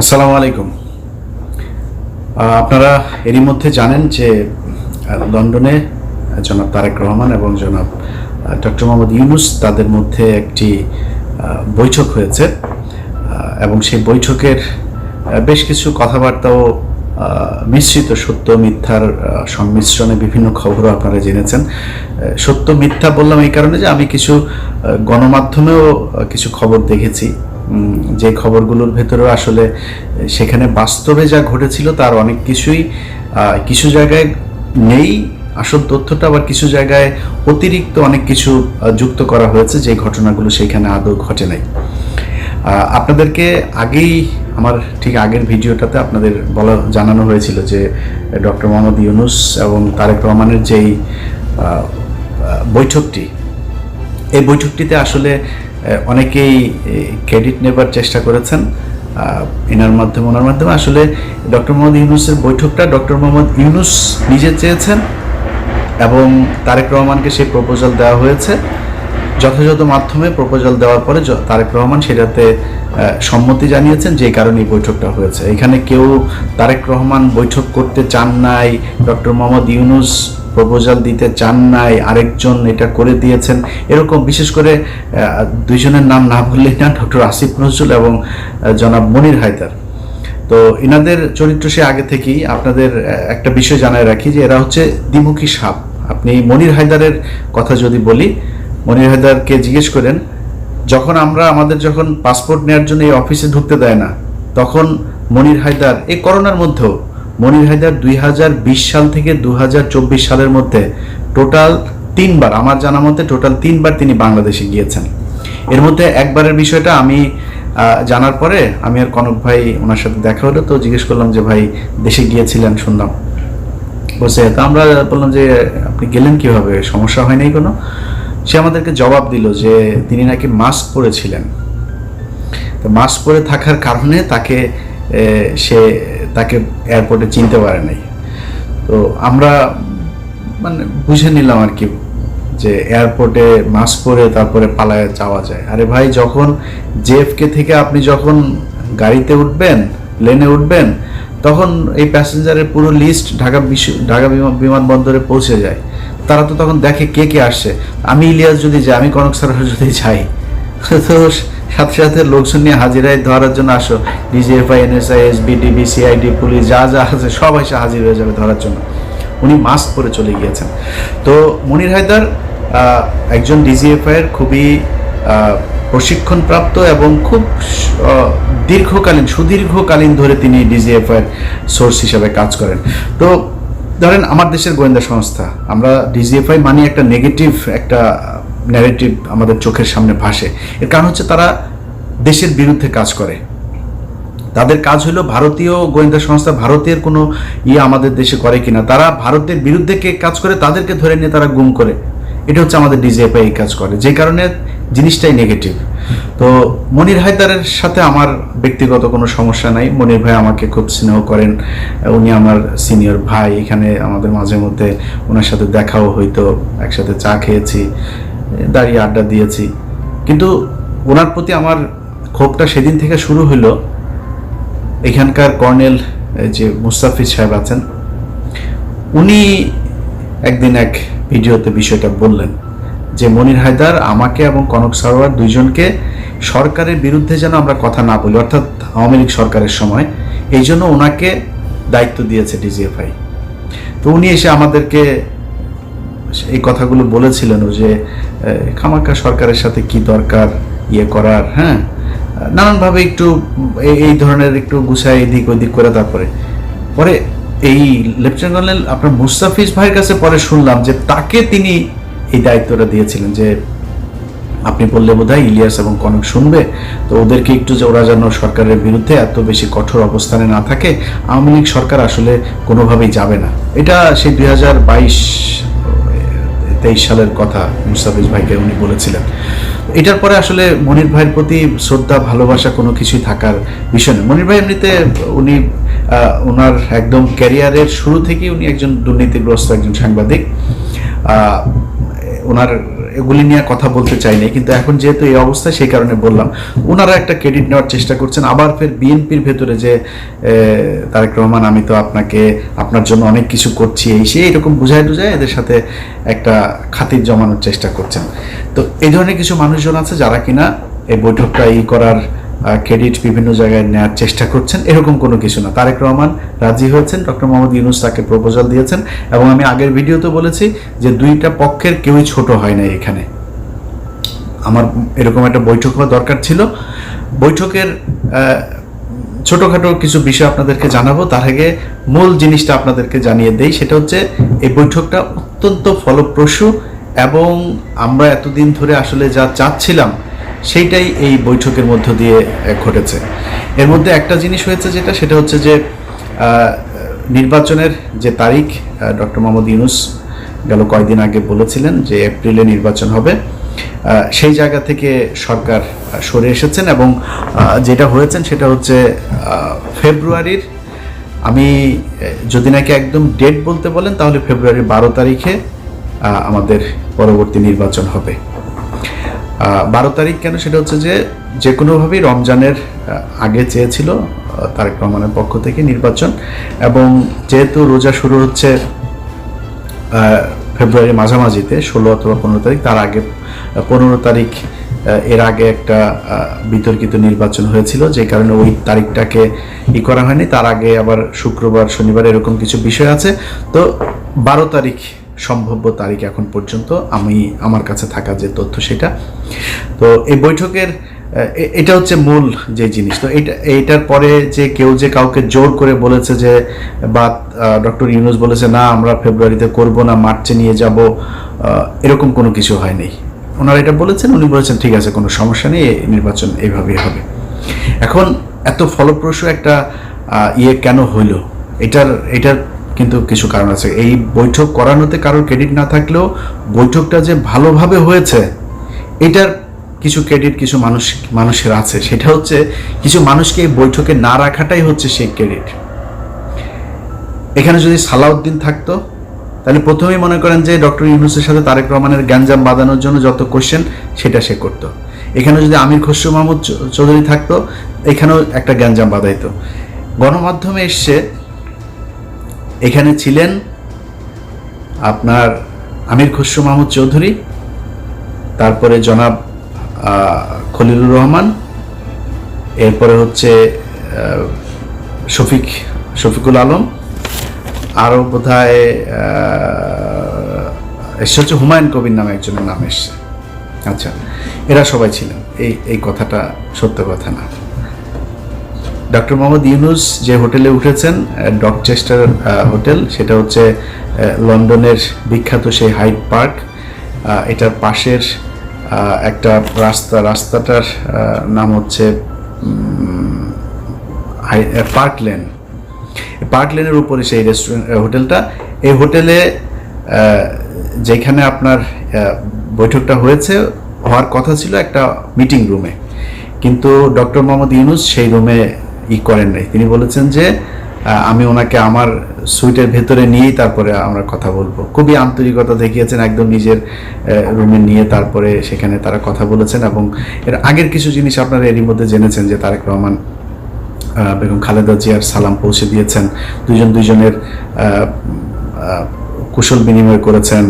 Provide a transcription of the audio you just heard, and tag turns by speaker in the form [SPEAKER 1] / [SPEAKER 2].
[SPEAKER 1] আসসালামু আলাইকুম। আপনারা এরই মধ্যে জানেন যে লন্ডনে জনাব তারেক রহমান এবং জনাব ডক্টর মোহাম্মদ ইউনুস তাদের মধ্যে একটি বৈঠক হয়েছে। এবং সেই বৈঠকের বেশ কিছু কথাবার্তাও মিশ্রিত সত্য, মিথ্যার সংমিশ্রণে বিভিন্ন খবরও আপনারা জেনেছেন। সত্য, মিথ্যা বললাম এই কারণে যে আমি কিছু গণমাধ্যমেও কিছু খবর দেখেছি। যে খবরগুলোর ভেতরেও আসলে সেখানে বাস্তবে যা ঘটেছিল তার অনেক কিছুই কিছু জায়গায় নেই। আসল তথ্যটা আবার কিছু জায়গায় অতিরিক্ত অনেক কিছু যুক্ত করা হয়েছে যে ঘটনাগুলো সেখানে আদৌ ঘটে নাই। আপনাদেরকে আগেই, আমার ঠিক আগের ভিডিওটাতে আপনাদের বলা, জানানো হয়েছিল যে ডক্টর মোহাম্মদ ইউনুস এবং তারেক রহমানের যেই বৈঠকটি, এই বৈঠকটিতে আসলে অনেকেই ক্রেডিট নেবার চেষ্টা করেছেন এনার মাধ্যমে, ওনার মাধ্যমে। আসলে ডক্টর মোহাম্মদ ইউনুসের বৈঠকটা ডক্টর মোহাম্মদ ইউনুস নিজে চেয়েছেন এবং তারেক রহমানকে সেই প্রপোজাল দেওয়া হয়েছে। যথাযথ মাধ্যমে প্রপোজাল দেওয়ার পরে তারেক রহমান সেটাতে সম্মতি জানিয়েছেন যে কারণে এই বৈঠকটা হয়েছে। এখানে কেউ তারেক রহমান বৈঠক করতে চান নাই, ডক্টর মোহাম্মদ ইউনুস প্রপোজাল দিতে চান নাই, আরেকজন এটা করে দিয়েছেন। এরকম বিশেষ করে দুইজনের নাম না বললেই না, ডক্টর আসিফ নজরুল এবং জনাব মনির হায়দার। তো এনাদের চরিত্র সে আগে থেকেই, আপনাদের একটা বিষয় জানায় রাখি যে এরা হচ্ছে দ্বিমুখী সাপ। আপনি মনির হায়দারের কথা যদি বলি মনির হায়দারকে জিজ্ঞেস করেন, যখন আমরা আমাদের যখন পাসপোর্ট নেওয়ার জন্য এই অফিসে ঢুকতে দেয় না, তখন মনির হায়দার, এই করোনার মধ্যেও, মনির হায়দার দুই হাজার বিশ সাল থেকে দু হাজার চব্বিশ সালের মধ্যে টোটাল তিনবার, আমার জানা মতে টোটাল তিনবার তিনি বাংলাদেশে গিয়েছেন। এর মধ্যে একবারের বিষয়টা আমি জানার পরে আমি আর কনক ভাই ওনার সাথে দেখা হলো, তো জিজ্ঞেস করলাম যে, ভাই, দেশে গিয়েছিলেন? শুনলাম। বসে তো আমরা বললাম যে, আপনি গেলেন কীভাবে? সমস্যা হয় নাই কোনো? সে আমাদেরকে জবাব দিল যে তিনি নাকি মাস্ক পরেছিলেন। তো মাস্ক পরে থাকার কারণে তাকে সে তাকে এয়ারপোর্টে চিনতে পারে নাই। তো আমরা মানে বুঝে নিলাম আর কি যে এয়ারপোর্টে মাস্ক পরে তারপরে পালায় যাওয়া যায়। আরে ভাই, যখন জেএফকে থেকে আপনি যখন গাড়িতে উঠবেন প্লেনে উঠবেন, তখন এই প্যাসেঞ্জারের পুরো লিস্ট ঢাকা বিশ্ব ঢাকা বিমান- বিমানবন্দরে পৌঁছে যায়। তারা তো তখন দেখে কে কে আসছে। আমি ইলিয়াস যদি যাই, আমি কনক স্যার যদি যাই। তো সাথে সাথে লোকজন নিয়ে হাজিরায় ধরার জন্য আসো। DGFI NSI SB DB CID police, যা যা আছে, সব এসে হাজির হয়ে যাবে ধরার জন্য। উনি মাস্ক পরে চলে গিয়েছেন। তো মনির হায়দার একজন ডিজিএফআই এর খুবই প্রশিক্ষণপ্রাপ্ত এবং খুব দীর্ঘকালীন, সুদীর্ঘকালীন ধরে তিনি ডিজিএফআই এর সোর্স হিসাবে কাজ করেন। তো ধরেন আমার দেশের গোয়েন্দা সংস্থা, আমরা ডিজিএফআই মানে একটা নেগেটিভ একটা ন্যারেটিভ আমাদের চোখের সামনে ভাসে। এর কারণ হচ্ছে তারা দেশের বিরুদ্ধে কাজ করে। তাদের কাজ হলো ভারতীয় গোয়েন্দা সংস্থা ভারতের কোনো ইয়ে আমাদের দেশে করে কিনা। তারা ভারতের বিরুদ্ধে কে কাজ করে, তাদেরকে ধরে নিয়ে তারা গুম করে। এটা হচ্ছে আমাদের ডিজিএফআই কাজ করে। যে কারণে জিনিসটাই নেগেটিভ তো মনির হায়দারের সাথে আমার ব্যক্তিগত কোনো সমস্যা নাই। মনির ভাই আমাকে খুব স্নেহ করেন। উনি আমার সিনিয়র ভাই। এখানে আমাদের মাঝে মধ্যে ওনার সাথে দেখাও হইতো। একসাথে চা খেয়েছি, দাঁড়িয়ে আড্ডা দিয়েছি। কিন্তু ওনার প্রতি আমার ক্ষোভটা সেদিন থেকে শুরু হলো এখানকার কর্নেল যে মুস্তাফিজ সাহেব আছেন, উনি একদিন এক ভিডিওতে বিষয়টা বললেন। যে মনির হায়দার আমাকে এবং কনক সারোয়ার দুইজনকে সরকারের বিরুদ্ধে যেন আমরা কথা না বলি অর্থাৎ আওয়ামী লীগ সরকারের সময় এই জন্য ওনাকে দায়িত্ব দিয়েছে ডিজিএফআই। তো উনি এসে আমাদেরকে এই কথাগুলো বলেছিলেন যে এ, খামাকা সরকারের সাথে কি দরকার ইয়ে করার হ্যাঁ? নানানভাবে একটু এই- এই ধরনের একটু গুছায় এদিক ওদিক করে তারপরে। পরে এই লেফটেন্যান্ট কর্নেল আপনার মুস্তাফিজ ভাইয়ের কাছে পরে শুনলাম যে তাকে তিনি এই দায়িত্বটা দিয়েছিলেন যে আপনি বললে বোধহয় ইলিয়াস এবং কনক শুনবে, তো ওদেরকে একটু যে ওরা যেন সরকারের বিরুদ্ধে এত বেশি কঠোর অবস্থানে না থাকে, আওয়ামী লীগ সরকার আসলে কোনোভাবেই যাবে না। এটা সেই দুই হাজার বাইশ, তেইশ সালের কথা মুস্তাফিজ ভাইকে উনি বলেছিলেন। এটার পরে আসলে মনির ভাইয়ের প্রতি শ্রদ্ধা, ভালোবাসা কোনো কিছুই থাকার বিষয় নেই মনির ভাই এমনিতে উনি ওনার একদম ক্যারিয়ারের শুরু থেকেই উনি একজন দুর্নীতিগ্রস্ত একজন সাংবাদিক। ওনার এগুলি নিয়ে কথা বলতে চাই নাই কিন্তু এখন যেহেতু এই অবস্থা সেই কারণে বললাম। ওনারা একটা ক্রেডিট নেওয়ার চেষ্টা করছেন। আবার ফের বিএনপির ভেতরে যে তারেক রহমান, আমি তো আপনাকে, আপনার জন্য অনেক কিছু করছি, এই সে এরকম বুঝায় টুঝায় এদের সাথে একটা খাতির জমানোর চেষ্টা করছেন। তো এই ধরনের কিছু মানুষজন আছে যারা কিনা এই বৈঠকটা ই করার ক্রেডিট বিভিন্ন জায়গায় নেওয়ার চেষ্টা করছেন। এরকম কোনো কিছু না। তারেক রহমান রাজি হয়েছেন, ডক্টর মোহাম্মদ ইউনুস তাকে প্রপোজাল দিয়েছেন এবং আমি আগের ভিডিওতে বলেছি যে দুইটা পক্ষের কেউই ছোট হয় না এখানে। আমার এরকম একটা বৈঠক হওয়া দরকার ছিল। বৈঠকের ছোটোখাটো কিছু বিষয় আপনাদেরকে জানাব। তার আগে মূল জিনিসটা আপনাদেরকে জানিয়ে দেই, সেটা হচ্ছে এই বৈঠকটা অত্যন্ত ফলপ্রসূ এবং আমরা এতদিন ধরে আসলে যা চাচ্ছিলাম সেইটাই এই বৈঠকের মধ্য দিয়ে ঘটেছে। এর মধ্যে একটা জিনিস হয়েছে যেটা, সেটা হচ্ছে যে নির্বাচনের যে তারিখ ডক্টর মোহাম্মদ ইউনুস গেল কয়েকদিন আগে বলেছিলেন যে এপ্রিলে নির্বাচন হবে। সেই জায়গা থেকে সরকার সরে এসেছেন এবং যেটা হয়েছেন সেটা হচ্ছে ফেব্রুয়ারির, আমি যদি নাকি একদম ডেট বলতে বলেন, তাহলে ফেব্রুয়ারির বারো তারিখে আমাদের পরবর্তী নির্বাচন হবে। বারো তারিখ কেন? সেটা হচ্ছে যে যে কোনোভাবেই রমজানের আগে চেয়েছিল তারেক রহমানের পক্ষ থেকে নির্বাচন এবং যেহেতু রোজা শুরু হচ্ছে ফেব্রুয়ারি মাঝামাঝিতে, ষোলো অথবা পনেরো তারিখ, তার আগে পনেরো তারিখ এর আগে একটা বিতর্কিত নির্বাচন হয়েছিল, যে কারণে ওই তারিখটাকে ই করা হয়নি। তার আগে আবার শুক্রবার, শনিবার এরকম কিছু বিষয় আছে। তো বারো তারিখ সম্ভাব্য তারিখ এখন পর্যন্ত আমি আমার কাছে থাকা যে তথ্য সেটা। তো এই বৈঠকের এটা হচ্ছে মূল যে জিনিস। তো এটা এইটার পরে যে কেউ যে কাউকে জোর করে বলেছে যে, বা ডক্টর ইউনুস বলেছে, না, আমরা ফেব্রুয়ারিতে করব না, মার্চে নিয়ে যাব এরকম কোনো কিছু হয়নি। ওনারা এটা বলেছেন, উনি বলেছেন, ঠিক আছে, কোনো সমস্যা নেই নির্বাচন এইভাবেই হবে। এখন এত ফলপ্রসূ একটা ইয়ে কেন হইল? এটার এটার কিন্তু কিছু কারণ আছে। এই বৈঠক করানোতে কারোর ক্রেডিট না থাকলেও বৈঠকটা যে ভালোভাবে হয়েছে, এটার কিছু ক্রেডিট কিছু মানুষ, মানুষের আছে। সেটা হচ্ছে কিছু মানুষকে এই বৈঠকে না রাখাটাই হচ্ছে সেই ক্রেডিট এখানে যদি সালাউদ্দিন থাকতো, তাহলে প্রথমেই মনে করেন যে ডক্টর ইউনুসের সাথে তারেক রহমানের গ্যাঞ্জাম বাঁধানোর জন্য যত কোশ্চেন সেটা সে করত। এখানে যদি আমির খসরু মাহমুদ চৌধুরী থাকতো, এখানেও একটা গ্যাঞ্জাম বাঁধাইতো। গণমাধ্যমে এসছে এখানে ছিলেন আপনার আমির খসরু মাহমুদ চৌধুরী, তারপরে জনাব খলিলুর রহমান, এরপরে হচ্ছে শফিক, শফিকুল আলম, আরও বোধ হয় এসছে হচ্ছে হুমায়ুন কবির নামে একজনের নাম এসছে। আচ্ছা এরা সবাই ছিলেন। এই এই কথাটা সত্য কথা না। ডক্টর মোহাম্মদ ইউনুস যে হোটেলে উঠেছেন ডকচেস্টার হোটেল, সেটা হচ্ছে লন্ডনের বিখ্যাত সেই হাইড পার্ক। এটার পাশের একটা রাস্তা, রাস্তাটার নাম হচ্ছে পার্ক লেন পার্ক লেনের উপরে সেই রেস্টুরেন্ট হোটেলটা। এই হোটেলে যেখানে আপনার বৈঠকটা হয়েছে, হওয়ার কথা ছিল একটা মিটিং রুমে। কিন্তু ডক্টর মোহাম্মদ ইউনুস সেই রুমে ই করেন নাই। তিনি বলেছেন যে আমি ওনাকে আমার সুইটের ভেতরে নিয়েই তারপরে আমরা কথা বলব। খুবই আন্তরিকতা দেখিয়েছেন একদম নিজের রুমে নিয়ে তারপরে সেখানে তারা কথা বলেছেন এবং এর আগের কিছু জিনিস আপনারা এরই মধ্যে জেনেছেন যে তারেক রহমান বেগম খালেদা জিয়ার সালাম পৌঁছে দিয়েছেন। দুজন দুজনের কুশল বিনিময় করেছেন।